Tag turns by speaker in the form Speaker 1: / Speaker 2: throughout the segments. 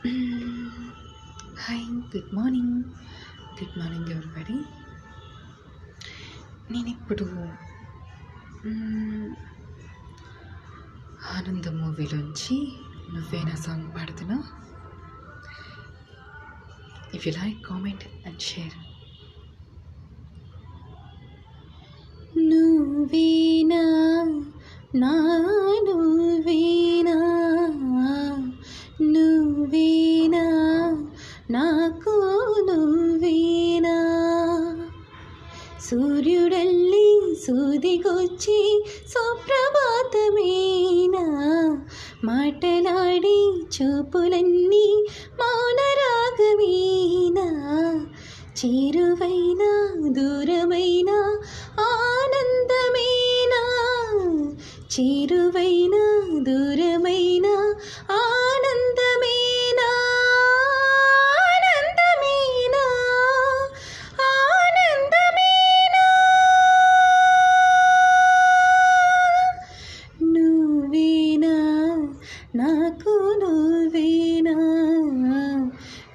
Speaker 1: Hi good morning good morning everybody నేను ఇప్పుడు ఆనంద ఆనందం మూవీలోంచి నువ్వేనా song పాడుతున్నా? If you like comment and share నువ్వేనా నా నువ్వేనా? నాకు నువ్వేనా? సూర్యుడల్లి సూదిగొచ్చి సుప్రభాతమేనా? మాటలాడి చూపులన్నీ మౌనరాగమేనా? చేరువైన దూరమైన ఆనందమేనా? చేరువైన దూరమైన ఆ నాకు నువ్వేనా?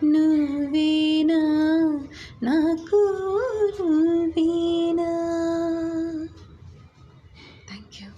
Speaker 1: నువ్వేనా? నాకు నువ్వేనా? Thank you